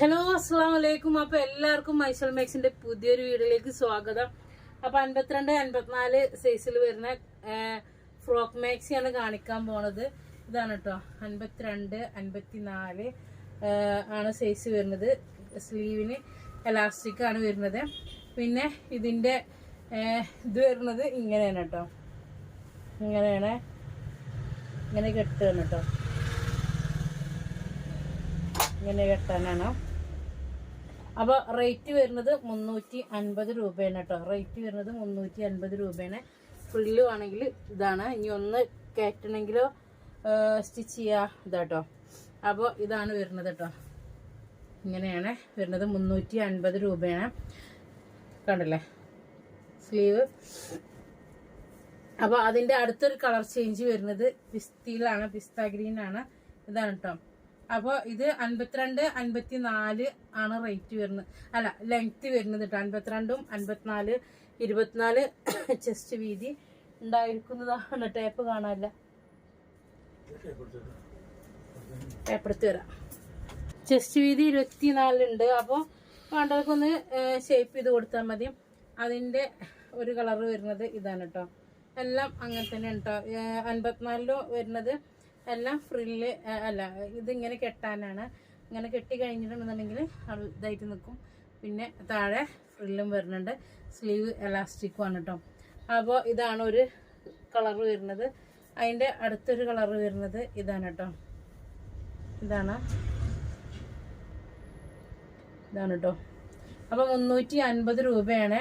Hello അസ്സാം വലൈക്കും അപ്പൊ എല്ലാവർക്കും മൈസൽ മേക്സിന്റെ പുതിയൊരു വീഡിയോയിലേക്ക് സ്വാഗതം. അപ്പൊ അൻപത്തിരണ്ട് അൻപത്തിനാല് സൈസിൽ വരുന്ന ഫ്രോക്ക് മാക്സിയാണ് കാണിക്കാൻ പോണത്. ഇതാണ് കേട്ടോ അൻപത്തിരണ്ട് അൻപത്തിനാല് ആണ് സൈസ് വരുന്നത്. സ്ലീവിന് എലാസ്റ്റിക് ആണ് വരുന്നത്. പിന്നെ ഇതിന്റെ ഇത് വരുന്നത് ഇങ്ങനെയാണ് കേട്ടോ ഇങ്ങനെയാണ്. ഇങ്ങനെ കെട്ടുകയാണ് കേട്ടോ ഇങ്ങനെ കെട്ടാനാണ്? അപ്പൊ റേറ്റ് വരുന്നത് മുന്നൂറ്റി അൻപത് രൂപയാണ് കേട്ടോ. റേറ്റ് വരുന്നത് മുന്നൂറ്റി അൻപത് രൂപയാണ്. ഫ്രില്ലും ആണെങ്കിൽ ഇതാണ്. ഇനി ഒന്ന് കയറ്റണമെങ്കിലോ സ്റ്റിച്ച് ചെയ്യാ. ഇതാട്ടോ. അപ്പോൾ ഇതാണ് വരുന്നത് കേട്ടോ. ഇങ്ങനെയാണ് വരുന്നത് മുന്നൂറ്റി അൻപത് രൂപയാണ്. കണ്ടല്ലേ? സ്ലീവ് അപ്പോൾ അതിന്റെ അടുത്തൊരു കളർ ചേഞ്ച് വരുന്നത് പിസ്തിയിലാണ് പിസ്ത ഗ്രീനാണ് ഇതാണ് കേട്ടോ. അപ്പോൾ ഇത് അൻപത്തിരണ്ട് അൻപത്തി നാല് ആണ് റേറ്റ് വരുന്നത്. അല്ല ലെങ്ത് വരുന്നത് കേട്ടോ അൻപത്തിരണ്ടും അൻപത്തിനാല് ഇരുപത്തിനാല് ചെസ്റ്റ് വീതി ഉണ്ടായിരിക്കുന്നതാണ്. ടേപ്പ് കാണാനില്ല. ടേപ്പെടുത്ത് വരാം ചെസ്റ്റ് വീതി ഇരുപത്തിനാലുണ്ട് അപ്പോൾ വേണ്ടവർക്കൊന്ന് ഷേപ്പ് ചെയ്ത് കൊടുത്താൽ മതി. അതിന്റെ ഒരു കളർ വരുന്നത് ഇതാണ് കേട്ടോ എല്ലാം അങ്ങനെ തന്നെ കേട്ടോ അൻപത്തിനാലിലോ വരുന്നത് എല്ലാം ഫ്രില്ല് അല്ല ഇതിങ്ങനെ കെട്ടാനാണ്. ഇങ്ങനെ കെട്ടി കഴിഞ്ഞിട്ടുണ്ടെന്നുണ്ടെങ്കിൽ ഇതായിട്ട് നിൽക്കും പിന്നെ താഴെ ഫ്രില്ലും വരുന്നുണ്ട്. സ്ലീവ് എലാസ്റ്റിക്കും ആണ് കേട്ടോ അപ്പോൾ ഇതാണ് ഒരു കളർ വരുന്നത്. അതിന്റെ അടുത്തൊരു കളർ വരുന്നത് ഇതാണ് കേട്ടോ ഇതാണ്. ഇതാണ് കേട്ടോ അപ്പോൾ മുന്നൂറ്റി അൻപത് രൂപയാണ്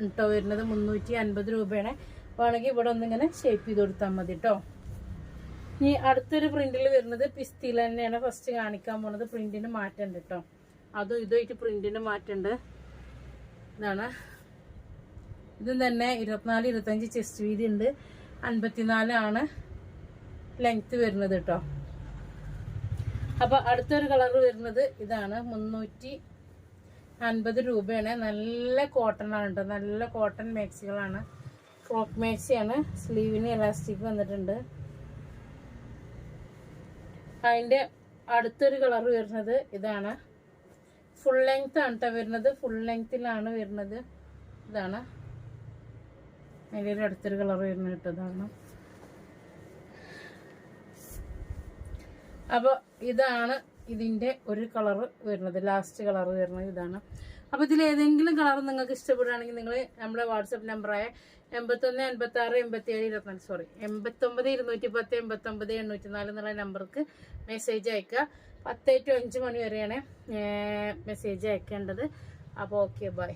കേട്ടോ വരുന്നത്. മുന്നൂറ്റി അൻപത് രൂപയാണ്. വേണമെങ്കിൽ ഇവിടെ ഒന്നിങ്ങനെ ഷേപ്പ് ചെയ്ത് കൊടുത്താൽ മതി കേട്ടോ ഇനി അടുത്തൊരു പ്രിന്റിൽ വരുന്നത് പിസ്തിയിൽ തന്നെയാണ് ഫസ്റ്റ് കാണിക്കാൻ പോണത്. പ്രിന്റിന് മാറ്റമുണ്ട് കേട്ടോ അതും ഇതുമായിട്ട് പ്രിന്റിന് മാറ്റമുണ്ട്. ഇതാണ്. ഇതും തന്നെ ഇരുപത്തിനാല് ഇരുപത്തഞ്ച് ചെസ്റ്റ് വീതി ഉണ്ട്. അൻപത്തിനാലാണ് ലെങ്ത് വരുന്നത് കേട്ടോ അപ്പൊ അടുത്തൊരു കളർ വരുന്നത് ഇതാണ്. മുന്നൂറ്റി അൻപത് രൂപയാണ്. നല്ല കോട്ടൺ ആണ് കേട്ടോ നല്ല കോട്ടൺ മാക്സികളാണ് ഫ്രോക്ക് മാക്സിയാണ് സ്ലീവിന് ഇലാസ്റ്റിക് വന്നിട്ടുണ്ട്. അതിന്റെ അടുത്തൊരു കളർ വരുന്നത് ഇതാണ്. ഫുൾ ലെങ്ത് ആണ് കേട്ടോ വരുന്നത് ഫുൾ ലെങ്ത്തിലാണ് വരുന്നത്. ഇതാണ്. അതിന്റെ ഒരു അടുത്തൊരു കളർ വരുന്നത് കേട്ടോ ഇതാണ്. അപ്പോൾ ഇതാണ് ഇതിന്റെ ഒരു കളർ വരുന്നത്. ലാസ്റ്റ് കളർ വരുന്നത് ഇതാണ്. അപ്പോൾ ഇതിൽ ഏതെങ്കിലും കളർ നിങ്ങൾക്ക് ഇഷ്ടപ്പെടുകയാണെങ്കിൽ നിങ്ങൾ നമ്മുടെ വാട്സപ്പ് നമ്പറായ എൺപത്തൊന്ന് എൺപത്തി ആറ് എൺപത്തി ഏഴ് ഇരുപത്തിനാല് സോറി എൺപത്തൊമ്പത് ഇരുന്നൂറ്റി പത്ത് എൺപത്തൊമ്പത് എണ്ണൂറ്റി നാല് എന്നുള്ള നമ്പർക്ക് മെസ്സേജ് അയക്കുക. പത്ത് ടു അഞ്ച് മണി വരെയാണ് മെസ്സേജ് അയക്കേണ്ടത്. അപ്പോൾ ഓക്കെ ബൈ